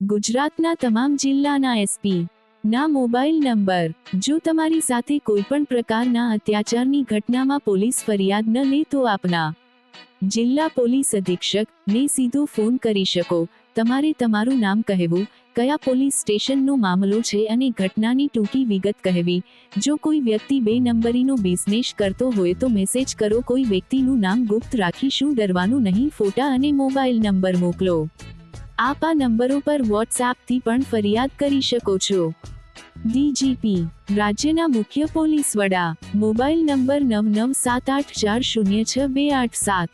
ગુજરાતના તમામ જિલ્લાના એસપી ના મોબાઈલ નંબર. જો તમારી સાથે કોઈ પણ પ્રકારના અત્યાચારની ઘટનામાં પોલીસ ફરિયાદ ન લે તો આપના જિલ્લા પોલીસ અધિક્ષક ને સીધો ફોન કરી શકો. તમારે તમારું નામ કહેવું, કયા પોલીસ સ્ટેશનનો મામલો છે અને ઘટનાની ટૂંકી વિગત કહેવી. જો કોઈ વ્યક્તિ બે નંબરીનો બિઝનેસ કરતો હોય તો મેસેજ કરો, કોઈ વ્યક્તિનું નામ ગુપ્ત રાખી શું ડરવાનું નહીં, ફોટા અને મોબાઈલ નંબર મોકલો. આપ આ નંબરો પર વોટ્સએપથી પણ ફરિયાદ કરી શકો છો. ડીજીપી, રાજ્યના મુખ્ય પોલીસ વડા, મોબાઈલ નંબર નવ નવ સાત આઠ ચાર શૂન્ય છ બે આઠ સાત.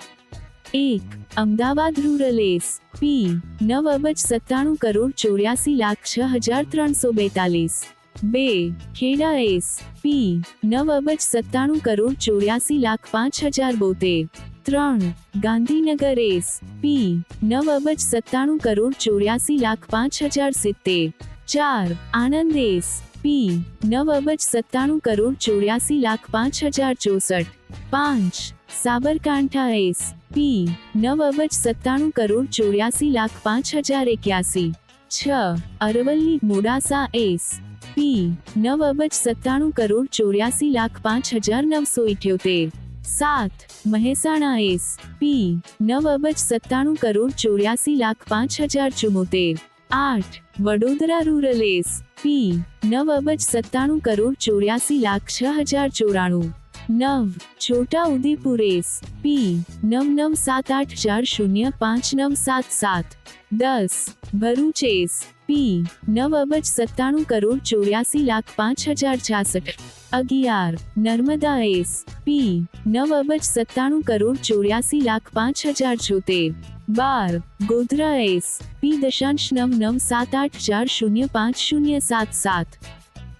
એક, અમદાવાદ રૂરલ એસ પી નવ અબજ સત્તાણું કરોડ ચોર્યાસી લાખ છ હજાર ત્રણસો બેતાલીસ. બે, ખેડા એસ પી નવ અબજ સત્તાણું કરોડ ચોર્યાસી લાખ પાંચ હજાર બોતેર. ત્રણ ગાંધીનગર એસ પી નવ અબજ સત્તાણું કરોડ ચોર્યાસી લાખ પાંચ હજાર સિત્તેર ચાર આનંદ એસ પી નવ અબજ સત્તાણું કરોડ ચોર્યાસી લાખ પાંચ હજાર ચોસઠ પાંચ સાબરકાંઠા એસ પી નવ અબજ સત્તાણું કરોડ ચોર્યાસી લાખ પાંચ હજાર એક્યાસી છ અરવલ્લી મોડાસા એસ પી નવ અબજ સત્તાણું કરોડ ચોર્યાસી લાખ પાંચ હજાર નવસો ઇઠ્યોતેર સાત મહેસાણા એસ પી નવ અબજ સત્તાણું કરોડ ચોર્યાસી લાખ પાંચ હજાર ચુમ્મોતેર આઠ વડોદરા રૂરલ એસ પી નવ અબજ સત્તાણું કરોડ ચોર્યાસી લાખ છ હજાર ચોરાણું નવ છોટા ઉદેપુર એસ પી નવ નવ સાત આઠ ચાર શૂન્ય પાંચ નવ સાત સાત દસ ભરૂચ એસ પી નવ અબજ સત્તાણું કરોડ ચોર્યાસી લાખ પાંચ હજાર છાસઠ અગિયાર નર્મદા એસ પી નવ અબજ સત્તાણું કરોડ ચોર્યાસી લાખ પાંચ હજાર છોતેર બાર ગોધરા એસ પી દશાંશ નવ નવ સાત આઠ ચાર શૂન્ય પાંચ શૂન્ય સાત સાત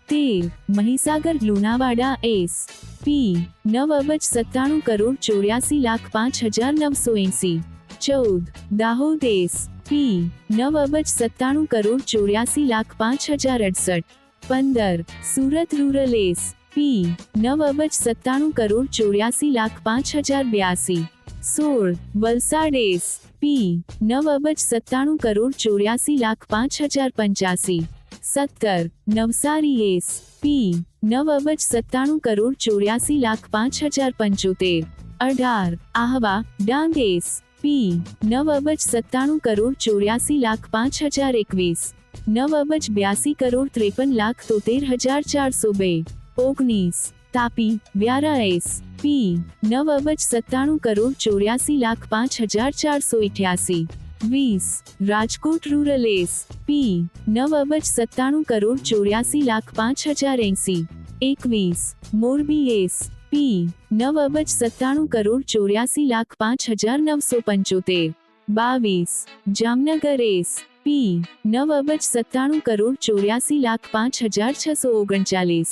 તેર મહીસાગર લુણાવાડા એસ પી નવ અબજ સત્તાણું કરોડ ચોર્યાસી લાખ પાંચ હજાર નવસો એંસી ચૌદ દાહોદ એસ પી નવ અબજ સત્તાણું કરોડ ચોર્યાસી લાખ પાંચ હજાર અડસઠ પંદર સુરત રૂરલ એસ પી નવ અબજ સત્તાણું કરોડ ચોર્યાસી લાખ પાંચ હજાર બ્યાસી સોળ વલસાડ એસ પી નવ અબજ સત્તાણું કરોડ ચોર્યાસી લાખ પાંચ હજાર પંચ્યાસી સત્તર નવસારી એસ પી નવ અબજ સત્તાણું કરોડ ચોર્યાસી લાખ પાંચ હજાર પંચોતેર અઢાર આહવા ડાંગ એસ પી નવ અબજ સત્તાણું કરોડ ચોર્યાસી લાખ પાંચ હજાર એકવીસ નવ અબજ બ્યાસી કરોડ ત્રેપન લાખ તોતેર હજાર ચારસો બે. ઓગણીસ. તાપી, વ્યારા એસ. પી. નવ અબજ સત્તાણું કરોડ ચોર્યાસી લાખ પાંચ હજાર ચારસો ઇઠ્યાસી. વીસ. Rajkot rural S. પી. નવ અબજ સત્તાણું કરોડ ચોર્યાસી લાખ પાંચ હજાર એંસી. એકવીસ. મોરબી એસ. પી. નવ અબજ સત્તાણું કરોડ ચોર્યાસી લાખ પાંચ હજાર નવસો પંચોતેર. બાવીસ. જામનગર એસ. પી નવ અબજ સત્તાણું કરોડ ચોર્યાસી લાખ પાંચ હજાર છસો ઓગણચાલીસ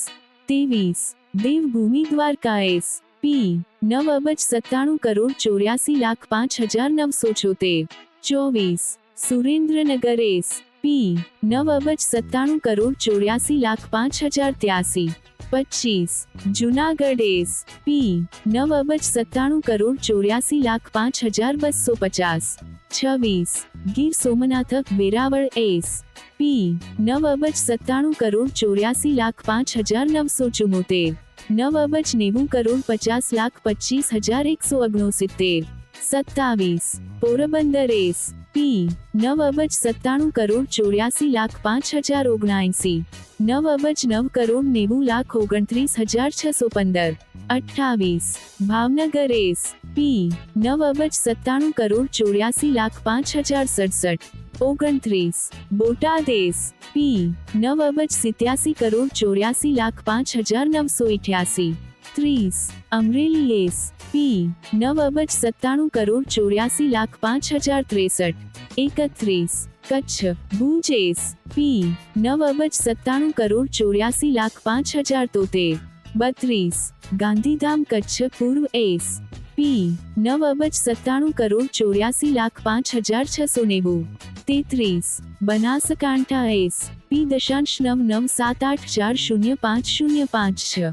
ત્રેવીસ દેવભૂમિ દ્વારકા એસ પી નવ અબજ સત્તાણું કરોડ ચોર્યાસી લાખ પાંચ હજાર નવસો છોતેર ચોવીસ સુરેન્દ્રનગર એસ પી નવ અબજ સત્તાણું કરોડ ચોર્યાસી લાખ પાંચ હજાર ત્યાસી પચીસ જુનાગઢ એસ પી નવ અબજ સત્તાણું કરોડ ચોર્યાસી લાખ પાંચ હજાર બસો પચાસ છવ્વીસ ગીર સોમનાથ વેરાવળ એસ પી નવ અબજ સત્તાણું કરોડ ચોર્યાસી લાખ પાંચ હજાર નવસો ચુમ્મોતેર નવ અબજ નેવું કરોડ પચાસ લાખ પચીસ હજાર એકસો ઓગણસિત્તેર સત્તાવીસ પોરબંદર એસ પી નવ અબજ સત્તાણું કરોડ ચોર્યાસી લાખ પાંચ હજાર ઓગણએંસી નવ અબજ નવ કરોડ નેવું લાખ ઓગણત્રીસ હજાર છસો પંદર અઠ્ઠાવીસ ભાવનગર એસ પી નવ અબજ સત્તાણું કરોડ ચોર્યાસી લાખ પાંચ હજાર સડસઠ ઓગણત્રીસ બોટાદ એસ પી નવ અબજ સિત્યાસી કરોડ ચોર્યાસી લાખ પાંચ હજાર નવસો ઇઠ્યાસી ત્રીસ અમરેલી એસ પી નવ અબજ સત્તાણું કરોડ ચોર્યાસી લાખ પાંચ હજાર ત્રેસઠ એકત્રીસ કચ્છ ભુજ એસ પી નવ અબજ સત્તાણું કરોડ ચોર્યાસી લાખ પાંચ હજાર તોતેર બત્રીસ ગાંધીધામ કચ્છ પૂર્વ એસ પી નવ અબજ સત્તાણું કરોડ ચોર્યાસી લાખ પાંચ હજાર છસો નેવું તેત્રીસ બનાસકાંઠા એસ પી દશાંશ નવ નવ સાત આઠ ચાર શૂન્ય પાંચ શૂન્ય પાંચ છ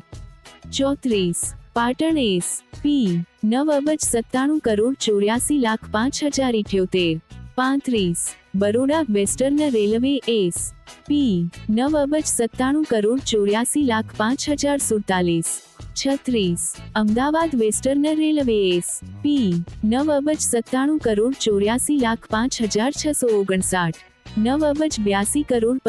ચોત્રીસ પાટણ એસ પી નવ અબજ સત્તાણું કરોડ ચોર્યાસી લાખ પાંચ હજાર ઇઠ્યોતેર. પાંત્રીસ, Baroda western railway S, P નવ અબજ સત્તાણું કરોડ ચોર્યાસી લાખ પાંચ હજાર સુડતાલીસ. છત્રીસ, Ahmedabad western railway S, P નવ અબજ સત્તાણું કરોડ ચોર્યાસી લાખ પાંચ હજાર છસો ઓગણસાઠ. નવ અબજ બ્યાસી કરોડ